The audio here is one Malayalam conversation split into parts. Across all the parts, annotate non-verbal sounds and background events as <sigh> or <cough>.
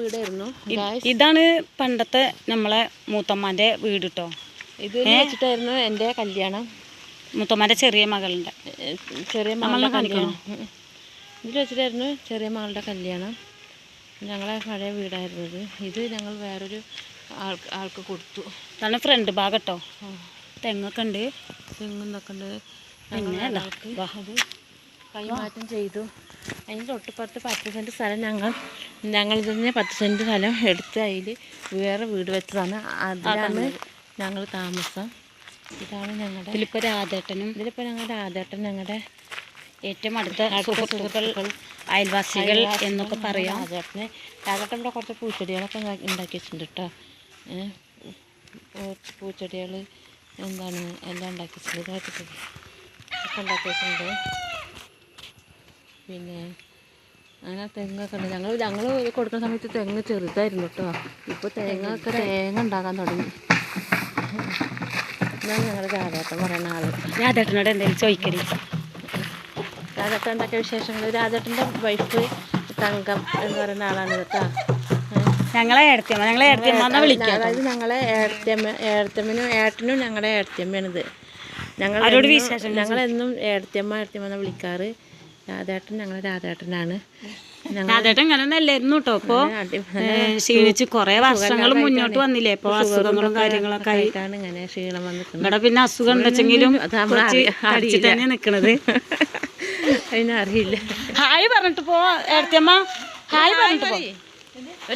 വീടായിരുന്നു. ഇതാണ് പണ്ടത്തെ നമ്മളെ മൂത്തമ്മാന്റെ വീട് കേട്ടോ ഇത് വെച്ചിട്ടായിരുന്നു എന്റെ കല്യാണം. മൂത്തമ്മാന്റെ ചെറിയ മകളുടെ. ചെറിയ മകളുടെ കല്യാണം. ഇതിൽ വെച്ചിട്ടായിരുന്നു ചെറിയ മകളുടെ കല്യാണം. ഞങ്ങളെ പഴയ വീടായിരുന്നു ഇത്. ഇത് ഞങ്ങൾ വേറൊരു ആൾക്ക് ആൾക്ക് കൊടുത്തു. ഇതാണ് ഫ്രണ്ട് ഭാഗം കേട്ടോ തെങ്ങൊക്കെ ഉണ്ട്. തെങ്ങുന്നൊക്കെ ഉണ്ട്. അത് കൈമാറ്റം ചെയ്തു. അതിന് തൊട്ടുപുറത്ത് പത്ത് സെന്റ് സ്ഥലം ഞങ്ങൾ ഞങ്ങൾ തന്നെ പത്ത് സെന്റ് സ്ഥലം എടുത്ത് അതിൽ വേറെ വീട് വെച്ചതാണ്. അതിലാണ് ഞങ്ങൾ താമസം. ഇതാണ് ഞങ്ങളുടെ ഇതിലിപ്പോൾ രാധേട്ടനും ഇതിലിപ്പോൾ ഞങ്ങളുടെ രാധേട്ടൻ ഞങ്ങളുടെ ഏറ്റവും അടുത്ത സുഹൃത്തുക്കൾ അയൽവാസികൾ എന്നൊക്കെ പറയാം. രാധേട്ടനെ. രാധേട്ടന്റെ ഇവിടെ കുറച്ച് പൂച്ചെടികളൊക്കെ ഉണ്ടാക്കി ഉണ്ടാക്കി വെച്ചിട്ടുണ്ട് കേട്ടോ പൂച്ചെടികൾ എന്താണ് എല്ലാം ഉണ്ടാക്കി വെച്ചിട്ടുണ്ട്. ഒക്കെ ഉണ്ടാക്കി വെച്ചിട്ടുണ്ട്. പിന്നെ അങ്ങനെ തെങ്ങൊക്കെ ഉണ്ട്. ഞങ്ങൾ ഞങ്ങൾ കൊടുക്കുന്ന സമയത്ത് തെങ്ങ് ചെറുതായിരുന്നു കേട്ടോ ഇപ്പോൾ തേങ്ങ തേങ്ങ ഉണ്ടാക്കാൻ തുടങ്ങി. ഞാൻ ഞങ്ങളുടെ രാജേട്ടൻ പറയുന്ന ആൾ. രാധേട്ടനോട് എന്തെങ്കിലും ചോദിക്കടി എന്തൊക്കെ വിശേഷങ്ങൾ രാജേട്ടന്റെ വൈഫ് തങ്കം എന്ന് പറയുന്ന ആളാണ് കേട്ടോ ഞങ്ങളെ ഏടത്തിയമ്മ. ഞങ്ങളെ ഏടത്തിയമ്മ എന്നാ വിളിക്കാം അതായത് ഞങ്ങളെ ഏടത്തിയമ്മ ഏടത്തിയമ്മനും ഏട്ടനും ഞങ്ങളുടെ ഏടത്തിയമ്മയാണിത്. ഞങ്ങൾ ഞങ്ങളെന്നും ഏടത്തിയമ്മ ഏടത്തിയമ്മ എന്നാണ് വിളിക്കാറ്? രാധേട്ടൻ ഞങ്ങളെ രാധേട്ടനാണ്. ഞങ്ങൾ രാധേട്ടൻ ഇങ്ങനെ നല്ലായിരുന്നു കേട്ടോ. അപ്പോ ക്ഷീണിച്ച് കുറെ വർഷങ്ങൾ മുന്നോട്ട് വന്നില്ലേ? അപ്പൊ അസുഖങ്ങളും കാര്യങ്ങളൊക്കെ ആയി. ആയിട്ടാണ് ഇങ്ങനെ ക്ഷീണം വന്നിട്ട് ഇവിടെ പിന്നെ അസുഖം ഉണ്ടെച്ചെങ്കിലും അത് നമ്മൾ കുറച്ച് അറിയ- അടിച്ച് തന്നെ നിക്കണത്. <laughs> അതിനറിയില്ല ഹായ് പറഞ്ഞിട്ട് പോ ഏടത്തിയമ്മ ഹായ് പറഞ്ഞിട്ട് പോ.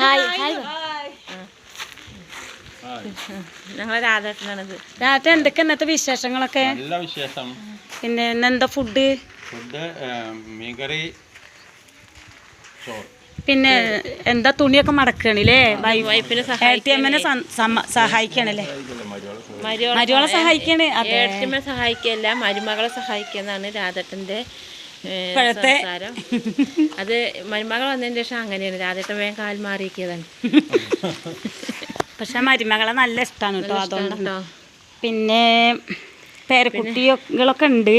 Hi hi. ഞങ്ങളെ രാധേട്ടനാണിത്. രാധ എന്തൊക്കെ ഇന്നത്തെ വിശേഷങ്ങളൊക്കെ? നല്ല വിശേഷം. പിന്നെ ഇന്നെന്താ ഫുഡ് ഫുഡ് മീൻകറി ചോറ്. പിന്നെ എന്താ തുണിയൊക്കെ മടക്കണില്ലേ വൈഫിനെ സഹായിക്കണല്ലേ? മരുമകളെ മരുവളെ സഹായിക്കണേ? സഹായിക്കല്ല മരുമകളെ സഹായിക്കുന്നതാണ് രാധേട്ടന്റെ ഇപ്പോഴത്തെ സംസാരം. അത് മരുമകൾ വന്നതിന് ശേഷം അങ്ങനെയാണ്. രാധേട്ടൻ വേഗം കാൽ മാറിയിരിക്കതാണ് <laughs> പക്ഷെ മരുമകളെ നല്ല ഇഷ്ടമാണ് കേട്ടോ അതുകൊണ്ട് പിന്നെ പേരക്കുട്ടികളൊക്കെ ഉണ്ട്.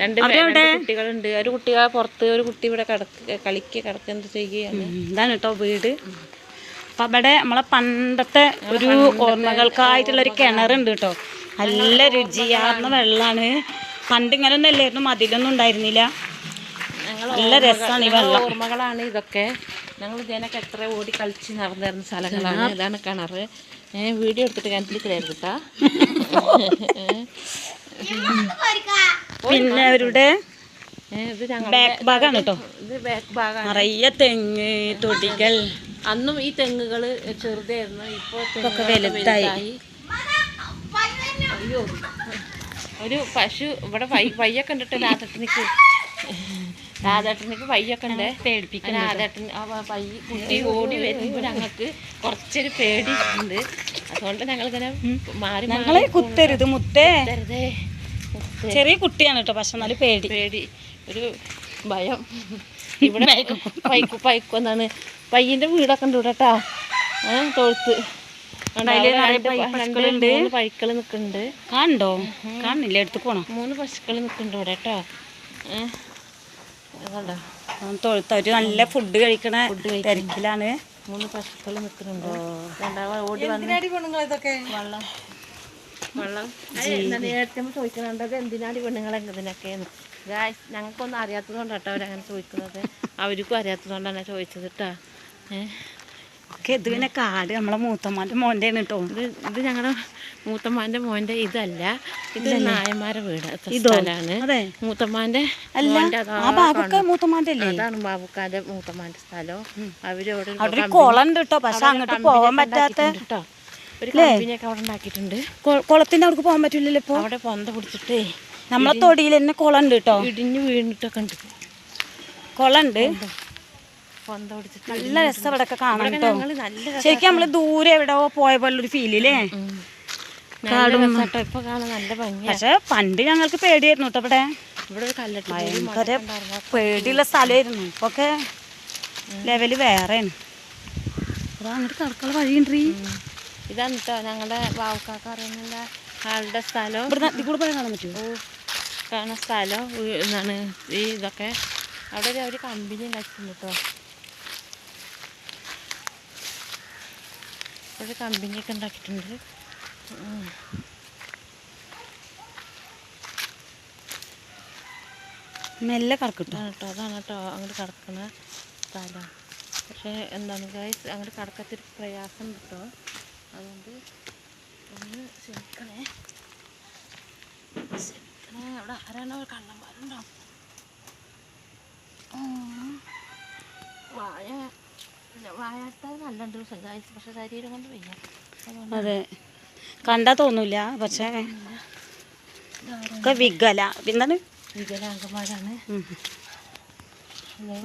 രണ്ട് കുട്ടികളുണ്ട്. ഒരു കുട്ടി പുറത്ത് ഒരു കുട്ടി ഇവിടെ കിടക്ക് കളിക്ക് കിടക്കുക എന്ത് ചെയ്യുകയാണ് ഇതാണ് കേട്ടോ വീട്. അപ്പൊ അവിടെ നമ്മളെ പണ്ടത്തെ ഒരു ഓർമ്മകൾക്കായിട്ടുള്ള ഒരു കിണറുണ്ട് കേട്ടോ നല്ല രുചിയാർന്ന വെള്ളമാണ് പണ്ട് ഇങ്ങനെ ഒന്നും അല്ലായിരുന്നു മതിലൊന്നും ഉണ്ടായിരുന്നില്ല. നല്ല രസമാണ് ഈ വെള്ളം. ഓർമ്മകളാണ് ഇതൊക്കെ. ഞങ്ങൾ ഇതിനൊക്കെ എത്ര ഓടി കളിച്ച് നടന്നിരുന്ന സ്ഥലങ്ങളാണ് ഇതാണ് കിണറ്. ഞാൻ വീഡിയോ എടുത്തിട്ട് കിണറ്റിൽ കയറി കേട്ടാ. പിന്നെ അവരുടെ ബാക്ക് ഭാഗമാണ് കേട്ടോ. ഇത് ബാക്ക് ഭാഗമാണ് നിറയെ തെങ്ങ് തൊടികൾ. അന്നും ഈ തെങ്ങുകൾ ചെറുതായിരുന്നു ഇപ്പോൾ ഇപ്പൊക്കെ വലുതായി. അയ്യോ. ഒരു പശു ഇവിടെ വയ്യൊക്കെ ഉണ്ടിട്ട് രാത്രി രാധട്ടനിക്ക് രാധട്ടനിക്ക് പയ്യൊക്കെ ഉണ്ട് പേടിപ്പിക്കുന്നു രാധാട്ടൻ ആ പൈ കുട്ടി ഓടി വരുമ്പോൾ ഞങ്ങൾക്ക് കുറച്ചൊരു പേടി ഉണ്ട് അതുകൊണ്ട് ഞങ്ങളിങ്ങനെ മാറി ഞങ്ങളെ കുത്തരുത് മുത്തേ. ചെറിയ കുട്ടിയാണ് കേട്ടോ പക്ഷെ എന്നാലും പേടി. പേടി. ഒരു ഭയം. ഇവിടെ പൈക്കു പൈക്കു എന്നാണ് പയ്യന്റെ വീടൊക്കെ ഉണ്ട് ഇവിടെ കേട്ടാ തൊഴുത്ത്. പശുക്കളുണ്ട്. പൈക്കൾ നിൽക്കുന്നുണ്ട്. കാണണ്ടോ കാണില്ല എടുത്തു പോണോ? മൂന്ന് പശുക്കൾ നിൽക്കുന്നുണ്ട് ഇവിടെ കേട്ടോ ഏഹ് കണ്ടോ തൊഴുത്ത ഒരു നല്ല ഫുഡ് കഴിക്കണ തിരക്കിലാണ്. മൂന്ന് പശുക്കൾ നിൽക്കുന്നുണ്ട്. ഓടി വന്ന് വെള്ളം. വെള്ളം. നേരത്തെ ചോദിക്കുന്നുണ്ട് അത് എന്തിനാണ് പെണ്ണുങ്ങളെ ഗായ്സ് ഞങ്ങൾക്കൊന്നും അറിയാത്തത് കൊണ്ടാട്ടോ അവരങ്ങനെ ചോദിക്കുന്നത്. അവർക്കും അറിയാത്തത് കൊണ്ടാണ് ചോദിച്ചത് കേട്ടോ ഏഹ് ഒക്കെ ഇത് പിന്നെ കാട് നമ്മളെ മൂത്തമ്മാന്റെ മോന്റെ ആണ് കേട്ടോ ഇത് ഇത് ഞങ്ങളുടെ മൂത്തമ്മാന്റെ മോന്റെ ഇതല്ല. ഇത് നായന്മാരെ വീട് ഇതാണ് സ്ഥലമാണ്. അതെ. മൂത്തമ്മാന്റെ അല്ല ആ അല്ലേ? അതാണ് ബാബുക്കാന്റെ മൂത്തമ്മാന്റെ സ്ഥലം. അവരവിടെ അവിടെ ഒരു കുളം ഉണ്ട് കേട്ടോ പക്ഷെ അങ്ങോട്ട് പോകാൻ പറ്റാത്ത കേട്ടോ ഒരു കമ്പനിയൊക്കെ അവിടെ ഉണ്ടാക്കിയിട്ടുണ്ട്. അവിടെ പോകാൻ പറ്റില്ലല്ലോ ഇപ്പൊ? അവിടെ പൊന്ത പിടിച്ചിട്ടേ നമ്മളെ തൊടിയിൽ തന്നെ കുളം ഉണ്ട് കേട്ടോ ഇടിഞ്ഞു വീണിട്ടൊക്കെ ഉണ്ട്. കുളം ഉണ്ട്. നല്ല രസം ഇവിടെ ഒക്കെ കാണാൻ കേട്ടോ. ശരിക്കും നമ്മൾ ദൂരെ എവിടെ പോയ പോലെ ഒരു ഫീലില്ലേ ഇപ്പൊ പക്ഷെ പണ്ട് ഞങ്ങൾക്ക് പേടിയായിരുന്നു കേട്ടോ ഇവിടെ. ഭയങ്കര പേടിയുള്ള സ്ഥലമായിരുന്നു ഇപ്പൊക്കെ ലെവൽ വേറെയാണ്. അങ്ങോട്ട് കടക്കുള്ള വഴിയുണ്ട് ഇതാണ് കേട്ടോ ഞങ്ങളുടെ ബാവുക്കാക്ക അറിയുന്നില്ല ആളുടെ സ്ഥലം. ഇവിടെ ഇതിൽ കൂടെ പോയാൽ കാണാൻ പറ്റുമോ കാണുന്ന സ്ഥലം എന്നാണ് എന്താണ് ഈ ഇതൊക്കെ. അവിടെ ഒരു- ഒരു കമ്പനി ഉണ്ടാക്കിയിട്ടുണ്ട് കേട്ടോ ഒരു കമ്പനിയൊക്കെ ഉണ്ടാക്കിയിട്ടുണ്ട്. മെല്ലെ കറക്കിട്ടു? അതാണ് കേട്ടോ അതാണ് കേട്ടോ അങ്ങോട്ട് കറക്കണ സ്ഥലം. പക്ഷേ എന്താണ് ഗൈസ് അങ്ങോട്ട് കടക്കത്തിരി പ്രയാസം കിട്ടോ കേട്ടോ അതുകൊണ്ട് ഒന്ന് ശ്രമിക്കണേ ശ്രമിക്കണേ അവിടെ ആരാണോ കള്ളന്മാരുണ്ടോ ഉം. വായ പക്ഷെ ശരീരം കൊണ്ട് വയ്യ. അതെ. കണ്ടാ തോന്നൂല പക്ഷേ ഒക്കെ വിഗല എന്താണ്? വികലാംഗന്മാരാണ്.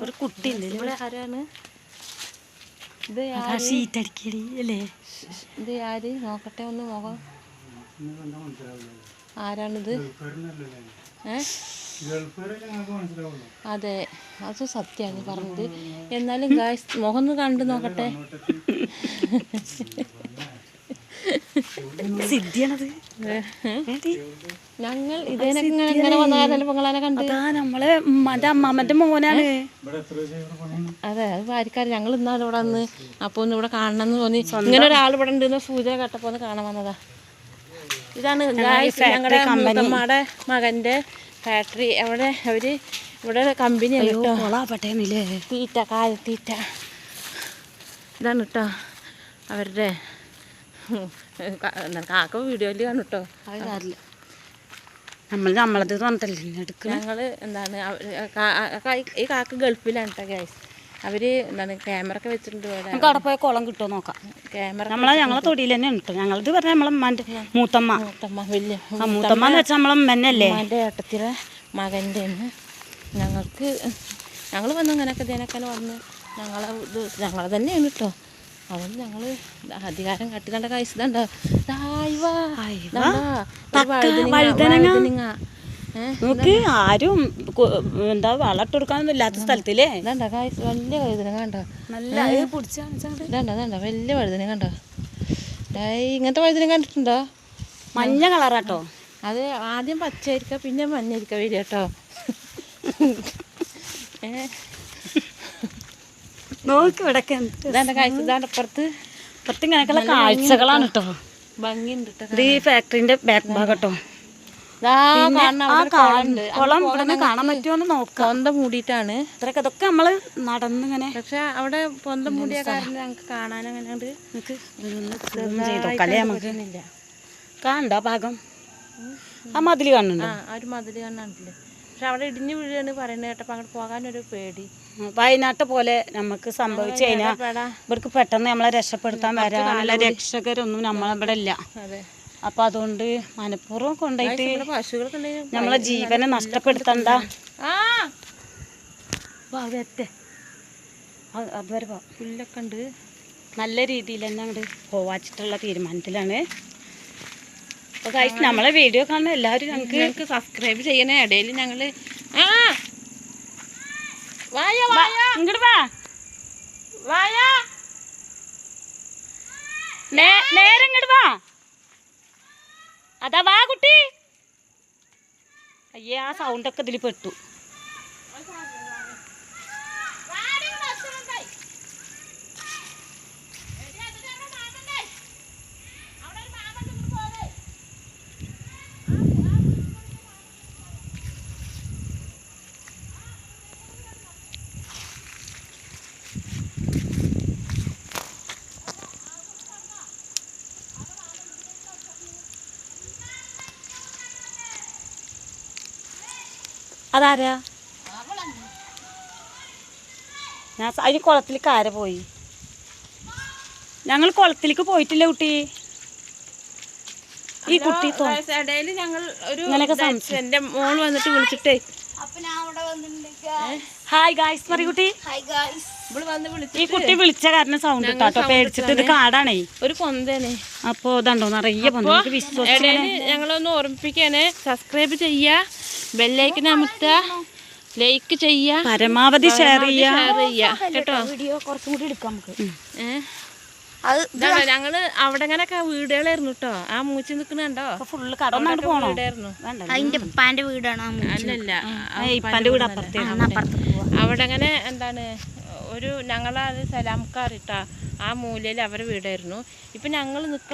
ഒരു കുട്ടി ഉണ്ട് ഇവിടെ ആരാണ്? ഇത് ആര്? ഷീറ്റ് അടിക്കടി അല്ലേ ഇത് ആര്? നോക്കട്ടെ ഒന്ന് മുഖം ആരാണിത്? ഏ? അതെ അത് സത്യമാണ് പറഞ്ഞത്. എന്നാലും ഗായ്സ് മുഖം ഒന്ന് കണ്ടു നോക്കട്ടെ. സിദ്ധിയാണത്. ഞങ്ങൾ ഇതേനെ പൊങ്ങളാനെ കണ്ട്? നമ്മളെ ഉമ്മാന്റെ അമ്മാമ്മന്റെ മോനാണ്. അതെ അത് ഭാര്യക്കാർ ഞങ്ങൾ ഇന്നാലും ഇവിടെ വന്ന് അപ്പൊ ഒന്ന് ഇവിടെ കാണണം എന്ന് തോന്നി ഇങ്ങനെ ഒരാൾ ഇവിടെ ഉണ്ടെന്ന് സൂചന കേട്ടപ്പോൾ ഒന്ന് കാണാൻ വന്നതാ. ഇതാണ് ഞങ്ങളുടെ മകന്റെ ഫാക്ടറി അവിടെ അവർ ഇവിടെ കമ്പനി കേട്ടോ കാല തീറ്റ കാലിത്തീറ്റ ഇതാണ് കേട്ടോ അവരുടെ കാക്ക വീഡിയോയിൽ കാണും കേട്ടോ നമ്മൾ നമ്മളത് എടുക്കണം? ഞങ്ങൾ എന്താണ് ഈ കാക്ക ഗൾഫിലാണ് കേട്ടോ ഗൈസ് അവർ എന്താണ് ക്യാമറ ഒക്കെ വെച്ചിട്ടുണ്ട് ഇവിടെ. നമുക്ക് അവിടെ പോയ കുളം കിട്ടുമോ നോക്കാം. ക്യാമറ നമ്മളെ ഞങ്ങളെ തൊടിയിൽ തന്നെ ഉണ്ട്. ഞങ്ങളത് പറഞ്ഞ നമ്മളെ ഉമ്മാന്റെ മൂത്തമ്മ. മൂത്തമ്മ വലിയ ആ മൂത്തമ്മ എന്ന് വെച്ചാൽ നമ്മളെ അമ്മന്നല്ലേ എന്റെ ഏട്ടത്തിലെ മകന്റെ ഞങ്ങൾക്ക് ഞങ്ങൾ വന്ന് ഇങ്ങനെയൊക്കെ ഇതിനൊക്കെ വന്ന് ഞങ്ങളെ ഇത് ഞങ്ങളെ തന്നെയാണ് കേട്ടോ അതുകൊണ്ട് ഞങ്ങൾ അധികാരം കട്ടിക്കണ്ട കഴിച്ചതുണ്ടോ വഴുതനങ്ങ. ഏഹ് നമുക്ക് ആരും എന്താ വളട്ട് കൊടുക്കാനൊന്നും ഇല്ലാത്ത സ്ഥലത്തില്ലേ വലിയ വഴുതന കണ്ടോ. നല്ല പിടിച്ച ഇതാണ്ട ഇതാണ്ട വലിയ വഴുതന കണ്ടോ. ഇങ്ങനത്തെ വഴുതന കണ്ടിട്ടുണ്ടോ? മഞ്ഞ കളറാട്ടോ. അത് ആദ്യം പച്ചയായിരിക്ക പിന്നെ മഞ്ഞായിരിക്ക വരിക കേട്ടോ. നോക്ക് ഇവിടെ ഇതാണ്ട കാഴ്ച ഇതാണ്ട് അപ്പുറത്ത് ഇപ്പത്തെ ഇങ്ങനെയൊക്കെയുള്ള കാഴ്ചകളാണ് കേട്ടോ. ഭംഗിയുണ്ട് കേട്ടോ ഇത് ഈ ഫാക്ടറിന്റെ ബാക്ക് ഭാഗം കേട്ടോ. കുളം ഇവിടെ കാണാൻ പറ്റുമോന്ന് നോക്കാം. പൊന്തം മൂടിയിട്ടാണ്. ഇത്രയൊക്കെ ഇതൊക്കെ നമ്മൾ നടന്നിങ്ങനെ പക്ഷെ അവിടെ പൊന്തം മൂടിയ കാരണം ഞങ്ങൾക്ക് കാണാനങ്ങനെ ഇല്ല ഭാഗം. ആ മതിൽ കാണുന്നുണ്ട്? ആ ഒരു മതിൽ കാണാനില്ലേ പക്ഷെ അവിടെ ഇടിഞ്ഞു വീഴാണ് പറയുന്നത് കേട്ടപ്പോൾ അങ്ങോട്ട് പോകാനൊരു പേടി. വയനാട്ട് പോലെ നമുക്ക് സംഭവിച്ചു കഴിഞ്ഞാൽ ഇവർക്ക് പെട്ടെന്ന് നമ്മളെ രക്ഷപ്പെടുത്താൻ വരാനുള്ള രക്ഷകരൊന്നും നമ്മളവിടെ ഇല്ല. അതെ. അപ്പൊ അതുകൊണ്ട് മനഃപൂർവം കൊണ്ടുപോയിട്ട് ഉണ്ടെങ്കിൽ നമ്മളെ ജീവനെ നഷ്ടപ്പെടുത്തണ്ട. അതുവരെ പുല്ലൊക്കെ ഉണ്ട്. നല്ല രീതിയിൽ തന്നെ അങ്ങോട്ട് പോവാച്ചിട്ടുള്ള തീരുമാനത്തിലാണ്. അപ്പോൾ കഴിച്ച് നമ്മളെ വീഡിയോ കാണുന്ന എല്ലാവരും ഞങ്ങൾക്ക് ഞങ്ങൾക്ക് സബ്സ്ക്രൈബ് ചെയ്യണ. ഇടയിൽ ഞങ്ങൾ വായ ഇങ്ങോട്ട് വാ. വായ. നേരെ ഇങ്ങോട്ട് വാ. അതാ വാ കുട്ടി. അയ്യേ ആ സൗണ്ടൊക്കെ ഇതിൽ പെട്ടു. അതാരാ? ഞാൻ അതിന് കുളത്തിലേക്ക് ആര പോയി? ഞങ്ങൾ കുളത്തിലേക്ക് പോയിട്ടില്ല കുട്ടി. ഈ കുട്ടി ഇടയിൽ ഞങ്ങൾ ഒരു എന്റെ മോൾ വന്നിട്ട് വിളിച്ചിട്ടേ. ഹായ് ഗായ്സ് പറ കുട്ടി. ഇവൾ വന്ന് ഈ കുട്ടി വിളിച്ച കാരണം സൗണ്ട് കേട്ടോ പേടിച്ചിട്ട് ഇത് കാടാണേ. ഒരു പൊന്തേനെ. അപ്പോ ഇതുണ്ടോ നിറയെ പൊന്ത. വിശ്വസിച്ച് ഞങ്ങളൊന്ന് ഓർമ്മിപ്പിക്കാനേ. സബ്സ്ക്രൈബ് ചെയ്യാ. ബെല്ലൈക്കൻ അമർത്തുക. ലൈക്ക് ചെയ്യാ പരമാവധി ഷെയർ ചെയ്യാ ഷെയർ ചെയ്യാ കേട്ടോ? വീഡിയോ കുറച്ചും കൂടി എടുക്കാം നമുക്ക്. ഇതാണോ ഞങ്ങൾ അവിടെ ഇങ്ങനൊക്കെ വീടുകളായിരുന്നു കേട്ടോ. ആ മൂച്ചി നിൽക്കുന്നുണ്ടോ ഫുള്ള് കടന്നു വീടായിരുന്നു. അതിന്റെ ഉപ്പാന്റെ വീടാണ് ആ അല്ലല്ല ഇപ്പന്റെ വീട് അവിടെ അങ്ങനെ എന്താണ് ഒരു ഞങ്ങളത് സലാംക്കാർ ഇട്ടാ ആ മൂലയിൽ അവരുടെ വീടായിരുന്നു. ഇപ്പൊ ഞങ്ങൾ നിൽക്കുന്ന